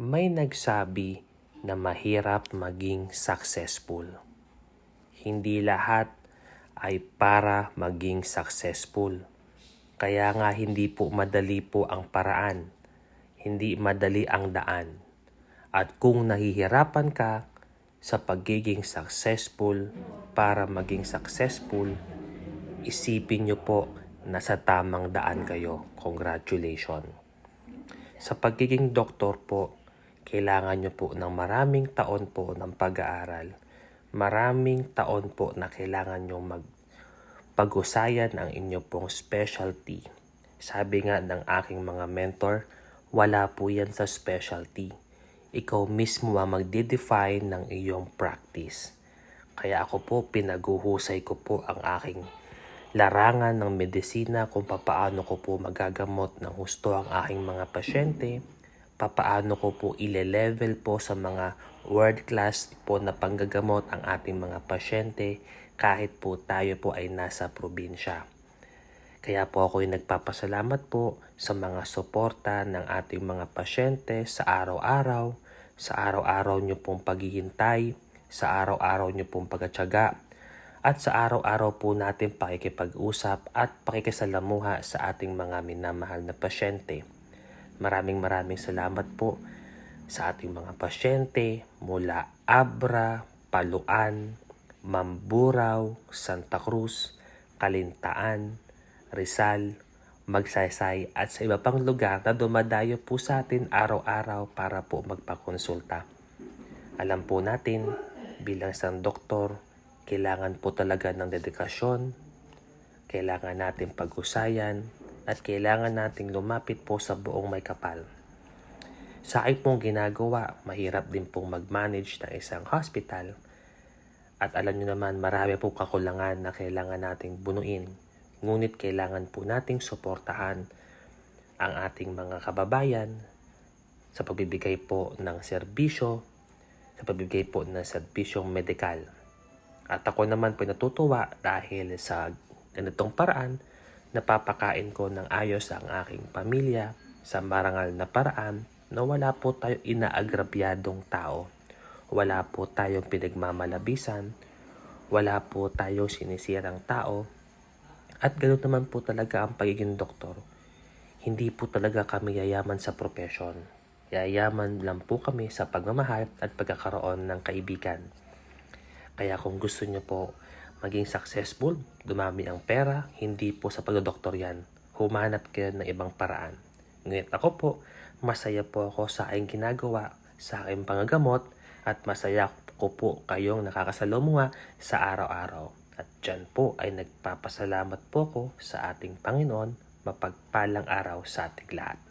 May nagsabi na mahirap maging successful. Hindi lahat ay para maging successful. Kaya nga hindi po madali po ang paraan. Hindi madali ang daan. At kung nahihirapan ka sa pagiging successful para maging successful, isipin nyo po na sa tamang daan kayo. Congratulations. Sa pagiging doktor po, kailangan nyo po ng maraming taon po ng pag-aaral. Maraming taon po na kailangan nyo mag pag-usayan ang inyo pong specialty. Sabi nga ng aking mga mentor, wala po yan sa specialty. Ikaw mismo ang magde-define ng iyong practice. Kaya ako po, pinaguhusay ko po ang aking larangan ng medisina kung papaano ko po magagamot ng husto ang aking mga pasyente, papaano ko po ile-level po sa mga world class po na panggagamot ang ating mga pasyente kahit po tayo po ay nasa probinsya. Kaya po ako ay nagpapasalamat po sa mga suporta ng ating mga pasyente sa araw-araw, sa araw-araw nyo pong paghihintay, sa araw-araw nyo pong pagkatsaga, at sa araw-araw po natin pakikipag-usap at pakikisalamuha sa ating mga minamahal na pasyente. Maraming maraming salamat po sa ating mga pasyente mula Abra, Paluan, Mamburao, Santa Cruz, Kalintaan, Rizal, Magsaysay at sa iba pang lugar na dumadayo po sa atin araw-araw para po magpakonsulta. Alam po natin bilang isang doktor, kailangan po talaga ng dedikasyon, kailangan natin pag-usayan, at kailangan nating lumapit po sa buong may kapal. Sa akin pong ginagawa, mahirap din pong mag-manage ng isang hospital. At alam nyo naman, marami po kakulangan na kailangan nating bunuin. Ngunit kailangan po nating suportahan ang ating mga kababayan sa pagbibigay po ng serbisyo, sa pagbibigay po ng serbisyong medikal. At ako naman po natutuwa dahil sa ganitong paraan, napapakain ko ng ayos ang aking pamilya sa marangal na paraan na wala po tayo inaagrabyadong tao. Wala po tayong pinagmamalabisan. Wala po tayo sinisirang tao. At ganoon naman po talaga ang pagiging doktor. Hindi po talaga kami yayaman sa profesyon. Yayaman lang po kami sa pagmamahal at pagkakaroon ng kaibigan. Kaya kung gusto nyo po maging successful, dumami ang pera, hindi po sa pagdodoktor yan. Humanap kayo ng ibang paraan. Ngunit ako po, masaya po ako sa aking ginagawa, sa aking pangagamot, at masaya ko po kayong nakakasalamuha sa araw-araw. At dyan po ay nagpapasalamat po ko sa ating Panginoon, mapagpalang araw sa ating lahat.